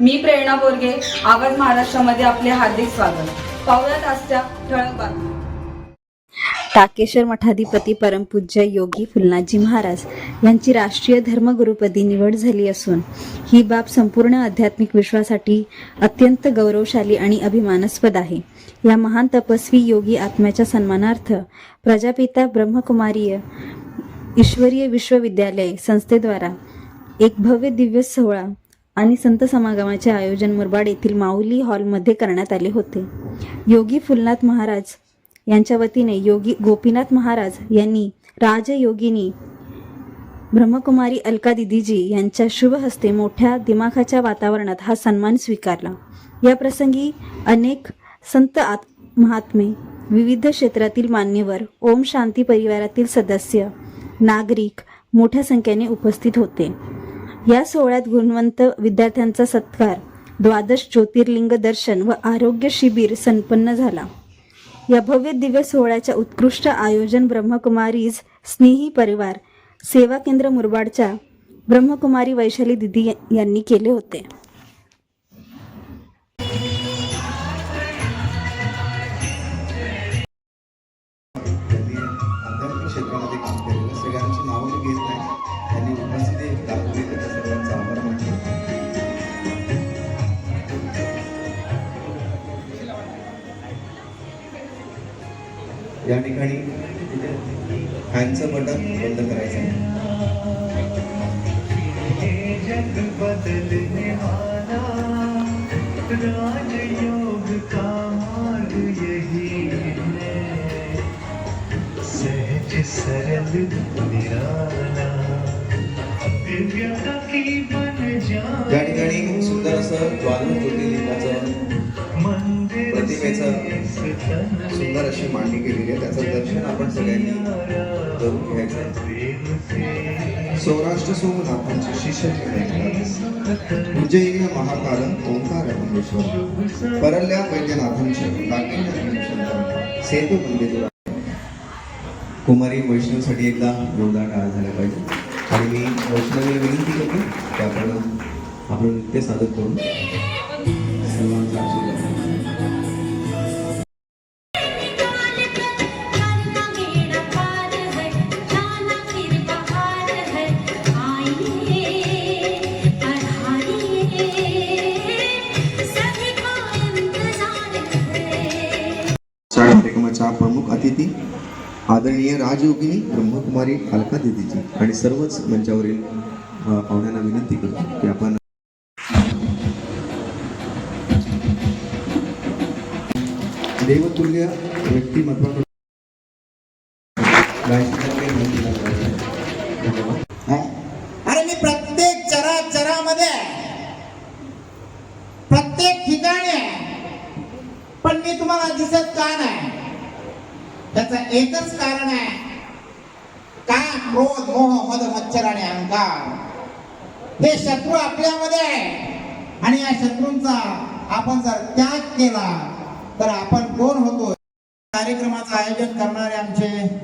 मी प्रेरणा बोरगे आवाज महाराष्ट्रामध्ये आपले हार्दिक स्वागत. पाहुयात आजच्या ठळक बातम्या. टाकेश्वर मठाधिपती परमपूज्य योगी फुलनाजी महाराज यांची राष्ट्रीय धर्मगुरुपदी निवड झाली असून ही बाब संपूर्ण आध्यात्मिक विश्वासाठी अत्यंत गौरवशाली आणि अभिमानास्पद आहे. या महान तपस्वी योगी आत्म्याच्या सन्मानार्थ प्रजापिता ब्रह्मकुमारीय ईश्वरीय विश्वविद्यालय संस्थेद्वारा एक भव्य दिव्य सोहळा आणि संत समागमाचे आयोजन मुरबाड येथील माऊली हॉलमध्ये करण्यात आले होते. योगी फुलनाथ महाराज यांच्या वतीने योगी गोपीनाथ महाराज यांनी राजयोगिनी ब्रह्मकुमारी अलका दिदीजी यांच्या शुभ हस्ते मोठ्या दिमाखाच्या वातावरणात हा सन्मान स्वीकारला. या प्रसंगी अनेक संत आत महात्मे विविध क्षेत्रातील मान्यवर ओम शांती परिवारातील सदस्य नागरिक मोठ्या संख्येने उपस्थित होते. या सोहळ्यात गुणवंत विद्यार्थ्यांचा सत्कार द्वादश ज्योतिर्लिंग दर्शन व आरोग्य शिबिर संपन्न झाला. या भव्य दिव्य सोहळ्याच्या उत्कृष्ट आयोजन ब्रह्मकुमारीज स्नेही परिवार सेवा केंद्र मुरबाडच्या ब्रह्मकुमारी वैशाली दिदी यांनी केले होते. क्षेत्रामध्ये काम केलेलं सगळ्यांची नावं मी घेत नाही. त्यांनी उपस्थिती दाखवली. या ठिकाणी फॅनचं बटन बंद करायचं आहे. राजयोग का मार्ग यही है सहज सरल निराला दिव्यता की बन या जा ठिकाणी सुंदर असं द्वादश ज्योतिर्लिंगाचं सुंदर अशी मांडणी केलेली आहे. त्याचं दर्शन आपण सगळ्यांनी करून घ्यायचं आहे. प्रेम से सौराष्ट्र सोमनाथांचे शिष्य ठेवण्यात उज्जयिनी महाकालम ओंकार परमेश्वर परल्या वैद्यनाथांचे नागिन सेतू मंदिर. कुमारी वैष्णवसाठी एकदा जोरदार टाळ झाला पाहिजे. आणि मी वैष्णवीला विनंती करतो की आपण आपलं नृत्य सादर करून सर्वांचा आदरणीय राजयोगिनी ब्रह्मकुमारी अलका दिदीजी आणि सर्वच मंचावरील पाहुण्यांना विनंती करतो की आपण देवतुल्य व्यक्तिमत्वाकडे त्याचं एकच कारण आहे. का क्रोध मोह मद मच्छर आणि अहंकार? हे शत्रू आपल्यामध्ये आहे. आणि या शत्रूंचा आपण जर त्याग केला तर आपण कोण होतो? कार्यक्रमाचं आयोजन करणारे आमचे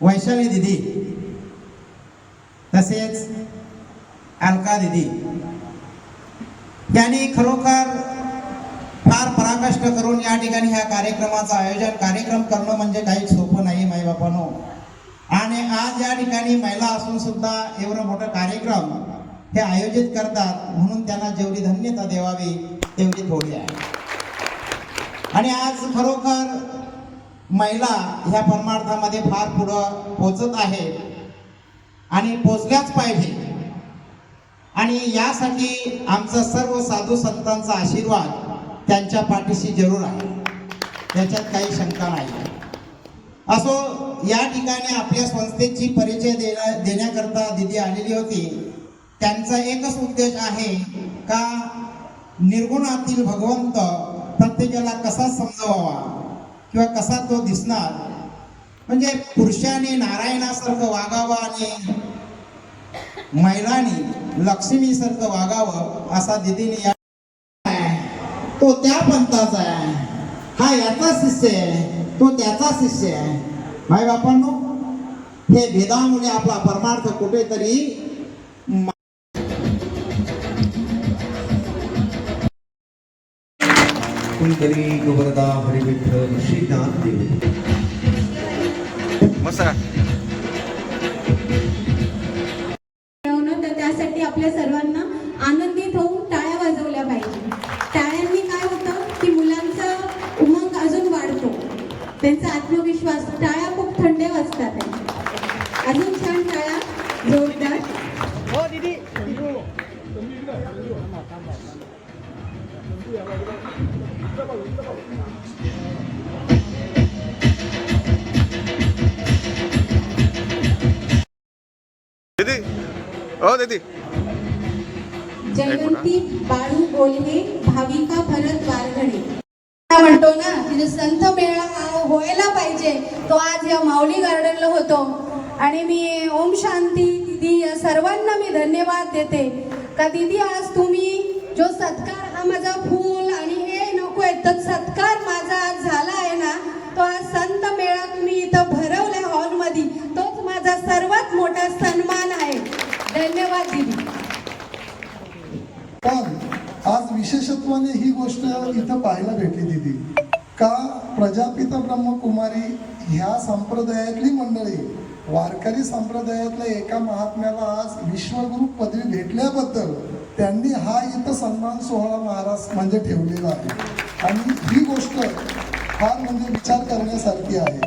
वैशाली दिदी तसेच अलका दिदी. यांनी खरोखर फार पराकष्ट करून या ठिकाणी ह्या कार्यक्रमाचं आयोजन कार्यक्रम करणं म्हणजे काही सोपं नाही माई बापानो आणि आज या ठिकाणी महिला असून सुद्धा एवढं मोठं कार्यक्रम हे आयोजित करतात म्हणून त्यांना जेवढी धन्यता देवावी तेवढी थोडी आहे. आणि आज खरोखर महिला ह्या परमार्थामध्ये फार पुढं पोचत आहे. आणि पोचल्याच पाहिजे. आणि यासाठी आमचा सर्व साधू संतांचा आशीर्वाद त्यांच्या पाठीशी जरूर आहे. त्याच्यात काही शंका नाही. असो या ठिकाणी आपल्या संस्थेची परिचय देण्या देण्याकरता दिदी आलेली होती. त्यांचा एकच उद्देश आहे का निर्गुणातील भगवंत प्रत्येकाला कसा समजवावा किंवा कसा तो दिसणार? म्हणजे पुरुषाने नारायणासारखं वागावं आणि महिलांनी लक्ष्मीसारखं वागावं असा दिदीने या तो त्या पंथाचा आहे. हा याचा शिष्य आहे. तो त्याचा शिष्य आहे. भाई बापांनो हे भेदामुळे आपला परमार्थ कुठेतरी कुणीतरी गोबरदा हरिविठ्ठल श्रीनाथ देव. मसा त्यांचा आत्मविश्वास टाळ्या खूप थंड वाजतात अजून छान टाळ्या जोरदार. दीदी. हो दीदी. जयवंती बाळू बोलहे भाविका भरत वारगडे म्हणतो ना की जो संत मेळा हा व्हायला पाहिजे तो आज या माऊली गार्डनला होतो. आणि मी ओम शांती दिदी या सर्वांना मी धन्यवाद देते. का दिदी आज तुम्ही जो सत्कार हा माझा फूल आणि हे नको आहे तर सत्कार माझा आज झाला आहे ना तो आज संत मेळा तुम्ही इथं भरवलाय हॉलमध्ये. तोच माझा सर्वात मोठा सन्मान आहे. धन्यवाद दिदी. पण आज विशेषत्वाने ही गोष्ट इथं पाहायला भेटली दिदी. का प्रजापिता ब्रह्मकुमारी ह्या संप्रदायातली मंडळी वारकरी संप्रदायातल्या एका महात्म्याला आज विश्वगुरु पदवी भेटल्याबद्दल त्यांनी हा इथं सन्मान सोहळा महाराज म्हणजे ठेवलेला आहे. आणि ही गोष्ट फार म्हणजे विचार करण्यासारखी आहे.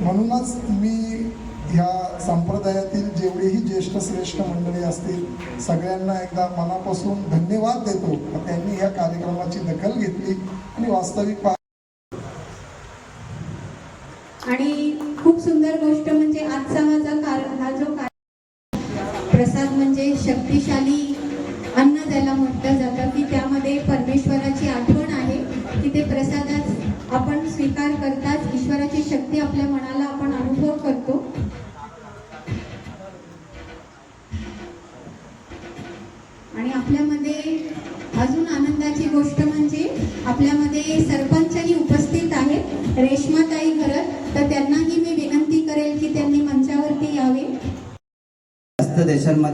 म्हणूनच मी ह्या संप्रदायातील जेवढेही ज्येष्ठ श्रेष्ठ मंडळी असतील सगळ्यांना एकदा मनापासून धन्यवाद देतो. त्यांनी ह्या कार्यक्रमाची दखल घेतली आणि वास्तविक आणि खूप सुंदर गोष्ट म्हणजे आजचा माझा कार हा जो कार प्रसाद म्हणजे शक्तिशाली अन्न ज्याला म्हटलं जातं की त्यामध्ये परमेश्वराची आठवण आहे की ते प्रसादात आपण स्वीकार करताच ईश्वराची शक्ती आपल्या मनाला आपण अनुभव करतो. आणि आपल्यामध्ये अजून आनंदाची गोष्ट म्हणजे आपल्यामध्ये सरपंच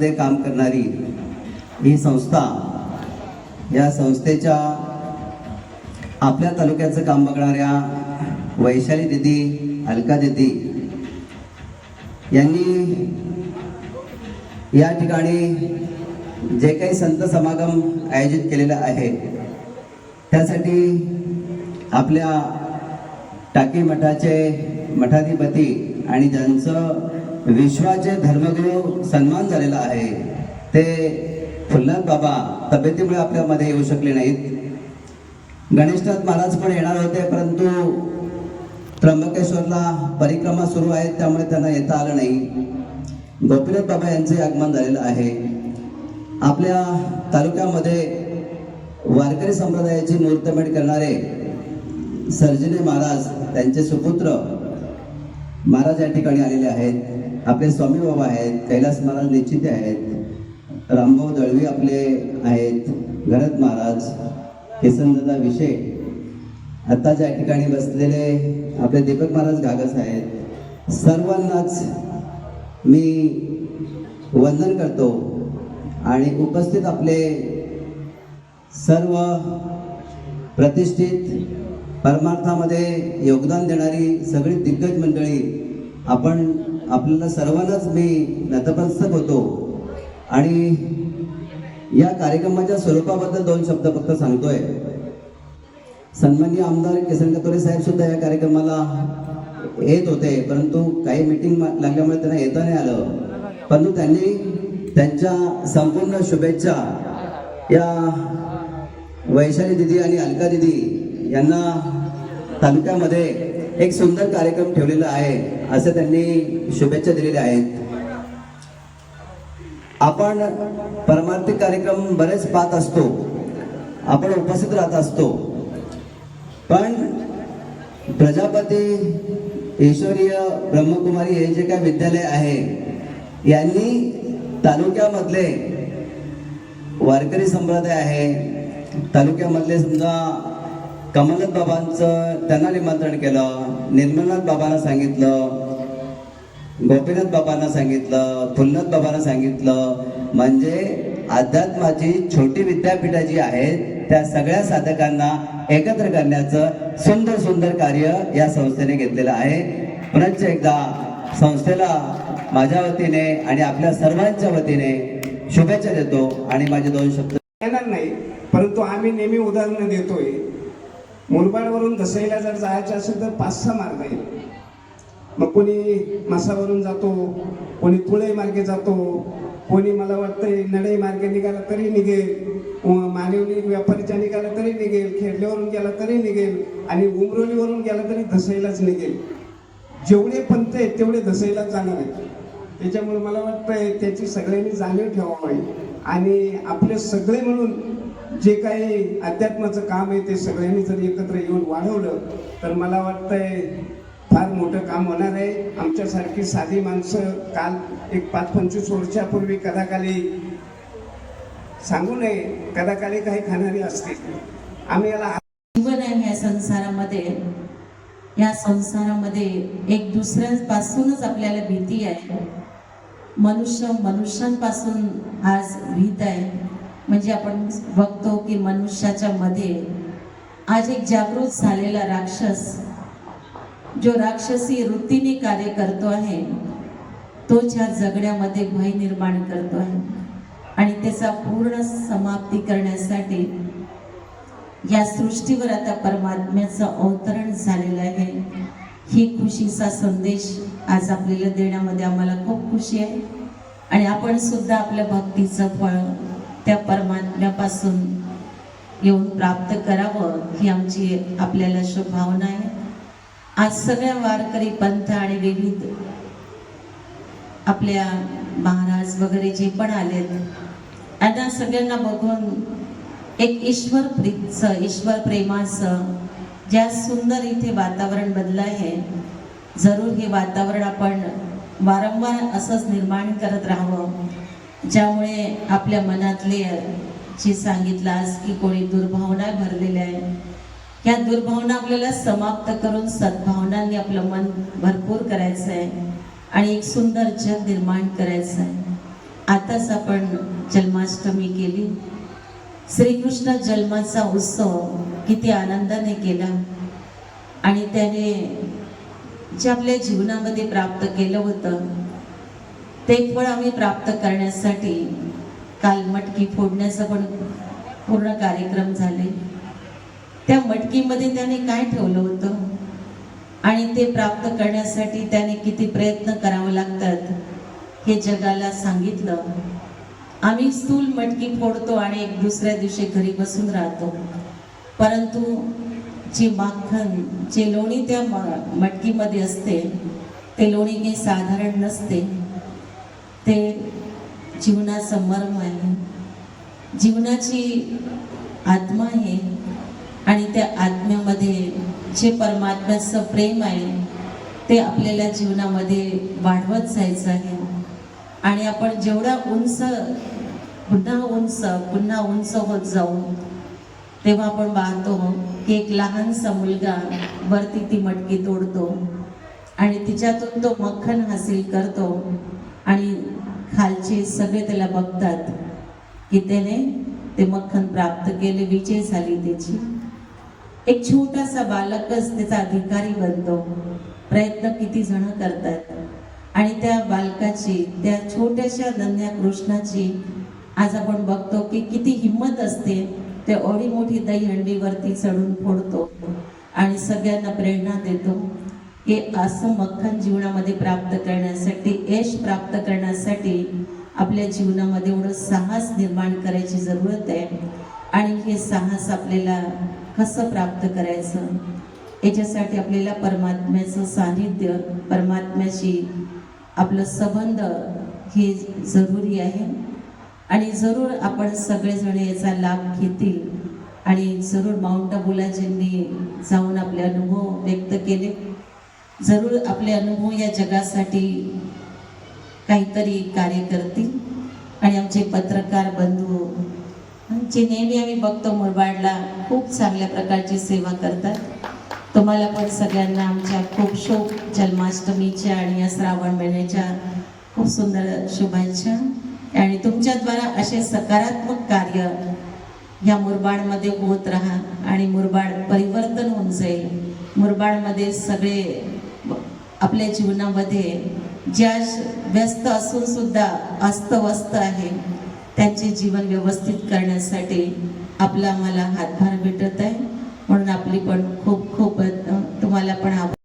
जास्त काम करणारी ही संस्था या संस्थेच्या आपल्या तालुक्याचं काम बघणाऱ्या वैशाली दिदी अलका दिदी यांनी या ठिकाणी जे काही संत समागम आयोजित केलेलं आहे त्यासाठी आपल्या टाकी मठाचे मठाधिपती आणि ज्यांचं विश्वाचे धर्मगुरू सन्मान झालेला आहे. ते फुल्लन बाबा तब्येतीमुळे आपल्यामध्ये येऊ शकले नाहीत. गणेशनाथ महाराज पण येणार होते परंतु त्र्यंबकेश्वरला परिक्रमा सुरू आहे त्यामुळे त्यांना येता आलं नाही. गोपीनाथ बाबा यांचे आगमन झालेलं आहे. आपल्या तालुक्यामध्ये वारकरी संप्रदायाची मुहूर्तमेढ करणारे सर्जने महाराज त्यांचे सुपुत्र महाराज या ठिकाणी आलेले आहेत. आपले स्वामी बाबा आहेत कैलास महाराज निश्चिते आहेत रामभाऊ दळवी आपले आहेत घरत महाराज केसनदादा विषय. आत्ता ज्या ठिकाणी बसलेले आपले दीपक महाराज घागस आहेत सर्वांनाच मी वंदन करतो आणि उपस्थित आपले सर्व प्रतिष्ठित परमार्थामध्ये योगदान देणारी सगळी दिग्गज मंडळी आपण आपल्याला सर्वांनाच मी नतमस्तक होतो. आणि या कार्यक्रमाच्या स्वरूपाबद्दल दोन शब्द फक्त सांगतोय. सन्माननीय आमदार किसन कतोरे साहेब सुद्धा या कार्यक्रमाला येत होते परंतु काही मीटिंग लागल्यामुळे त्यांना येता नाही आलं. परंतु त्यांनी त्यांच्या संपूर्ण शुभेच्छा या वैशाली दिदी आणि अलका दिदी यांना तालुक्यामध्ये एक सुंदर कार्यक्रम ठेवलेला आहे असे त्यांनी शुभेच्छा दिलेल्या आहेत. आपण परमार्थिक कार्यक्रम बरेच पाहत असतो आपण उपस्थित राहत असतो. पण प्रजापती ईश्वरीय ब्रह्मकुमारी हे जे काय विद्यालय आहे यांनी तालुक्यामधले वारकरी संप्रदाय आहे. तालुक्यामधले समजा कमलनाथ बाबांचं त्यांना निमंत्रण केलं निर्मलनाथ बाबांना सांगितलं गोपीनाथ बाबांना सांगितलं फुलनाथ बाबांना सांगितलं. म्हणजे अध्यात्माची छोटी विद्यापीठं जी आहेत त्या सगळ्या साधकांना एकत्र करण्याचं सुंदर सुंदर कार्य या संस्थेने घेतलेलं आहे. पुनश्च एकदा संस्थेला माझ्या वतीने आणि आपल्या सर्वांच्या वतीने शुभेच्छा देतो आणि माझे दोन शब्द येणार नाही परंतु आम्ही नेहमी उदाहरणं देतोय. मुरबाडवरून दसईला जर जायचं असेल तर पाच सहा मार्ग आहेत. मग कोणी मासावरून जातो कोणी तुळे मार्गे जातो कोणी मला वाटतंय नडई मार्गे निघाला तरी निघेल व व्यापारीच्या निघाला तरी निघेल खेडल्यावरून गेला तरी निघेल आणि उमरोलीवरून गेला तरी दसईलाच निघेल. जेवढे पंत आहेत तेवढे दसईलाच जाणार आहेत. त्याच्यामुळे मला वाटतंय त्याची सगळ्यांनी जाणीव ठेवावी. आणि आपले सगळे म्हणून जे काही अध्यात्माचं काम आहे ते सगळ्यांनी जर एकत्र येऊन वाढवलं तर मला वाटतंय फार मोठं काम होणार आहे. आमच्यासारखी साधी माणसं काल एक पाच पंचवीस वर्षापूर्वी कदाकाली सांगू नये कदाकाली काही खाणारी असतील. आम्ही याला जीवन आहे या संसारामध्ये. या संसारामध्ये एक दुसऱ्यापासूनच आपल्याला भीती आहे. मनुष्य मनुष्यांपासून आज भीत आहे. म्हणजे आपण बघतो की मनुष्याच्या मध्ये आज एक जागृत झालेला राक्षस जो राक्षसी वृत्तीने कार्य करतो आहे तोच ह्या जगण्यामध्ये भय निर्माण करतो आहे. आणि त्याचा पूर्ण समाप्ती करण्यासाठी या सृष्टीवर आता परमात्म्याचं अवतरण झालेलं आहे. ही खुशीचा संदेश आज आपल्याला देण्यामध्ये आम्हाला खूप खुशी आहे. आणि आपण सुद्धा आपल्या भक्तीचं फळ त्या परमात्म्यापासून येऊन प्राप्त करावं ही आमची आपल्याला शुभ भावना आहे. आज सगळ्या वारकरी पंथ आणि विविध आपल्या महाराज वगैरे जे पण आलेत त्यांना सगळ्यांना बघून एक ईश्वर प्रीतचं ईश्वर प्रेमाचं ज्या सुंदर इथे वातावरण बनलं आहे जरूर हे वातावरण आपण वारंवार असंच निर्माण करत राहावं. ज्यामुळे आपल्या मनातले जे सांगितलं आज की कोणी दुर्भावना भरलेल्या आहे या दुर्भावना आपल्याला समाप्त करून सद्भावनांनी आपलं मन भरपूर करायचं आहे आणि एक सुंदर जग निर्माण करायचं आहे. आताच आपण जन्माष्टमी केली. श्रीकृष्ण जन्माचा उत्सव किती आनंदाने केला आणि त्याने जे आपल्या जीवनामध्ये प्राप्त केलं होतं ते फळ आम्ही प्राप्त करण्यासाठी काल मटकी फोडण्याचा पण पूर्ण कार्यक्रम झाले. त्या मटकीमध्ये त्याने काय ठेवलं होतं? आणि ते प्राप्त करण्यासाठी त्याने किती प्रयत्न करावे लागतात हे जगाला सांगितलं. आम्ही स्थूल मटकी फोडतो आणि एक दुसऱ्या दिवशी घरी बसून राहतो. परंतु जी माखन जे लोणी त्या म- मटकीमध्ये असते ते लोणी काही साधारण नसते. ते जीवनाचं मर्म आहे. जीवनाची आत्मा आहे आणि त्या आत्म्यामध्ये जे परमात्म्याचं प्रेम आहे ते आपल्याला जीवनामध्ये वाढवत जायचं आहे. आणि आपण जेवढा उंच पुन्हा उंच पुन्हा उंच होत जाऊ तेव्हा आपण पाहतो की एक लहानसा मुलगा वरती ती मटकी तोडतो आणि तिच्यातून तो मक्खन हासिल करतो. आणि खालचे सगळे त्याला बघतात की त्याने ते मक्खन प्राप्त केले विजय झाली त्याची. एक छोटासा बालकच त्याचा अधिकारी बनतो. प्रयत्न किती जण करतात. आणि त्या बालकाची त्या छोट्याशा धन्या कृष्णाची आज आपण बघतो की किती हिंमत असते ते ओढी मोठी दहीहंडीवरती चढून फोडतो आणि सगळ्यांना प्रेरणा देतो. हे असं मक्खन जीवनामध्ये प्राप्त करण्यासाठी यश प्राप्त करण्यासाठी आपल्या जीवनामध्ये एवढं साहस निर्माण करायची जरूरत आहे. आणि हे साहस आपल्याला कसं प्राप्त करायचं? याच्यासाठी आपल्याला परमात्म्याचं सानिध्य परमात्म्याशी आपलं संबंध हे जरुरी आहे. आणि जरूर आपण सगळेजण याचा लाभ घेतील. आणि जरूर माउंट अबुलाजींनी जाऊन आपले अनुभव व्यक्त केले जरूर आपले अनुभव या जगासाठी काहीतरी कार्य करतील. आणि आमचे पत्रकार बंधू जे नेहमी आम्ही बघतो मुरबाडला खूप चांगल्या प्रकारची सेवा करतात. तुम्हाला पण सगळ्यांना आमच्या खूप शोक जन्माष्टमीच्या आणि या श्रावण महिन्याच्या खूप सुंदर शुभेच्छा आणि तुमच्याद्वारा असे सकारात्मक कार्य ह्या मुरबाडमध्ये होत राहा आणि मुरबाड परिवर्तन होऊन जाईल. मुरबाडमध्ये सगळे आपल्या जीवनामध्ये ज्या व्यस्त असून सुद्धा अस्तव्यस्त आहे त्यांचे जीवन व्यवस्थित करण्यासाठी आपला आम्हाला हातभार भेटत आहे. म्हणून आपली पण खूप खूप तुम्हाला पण आभार.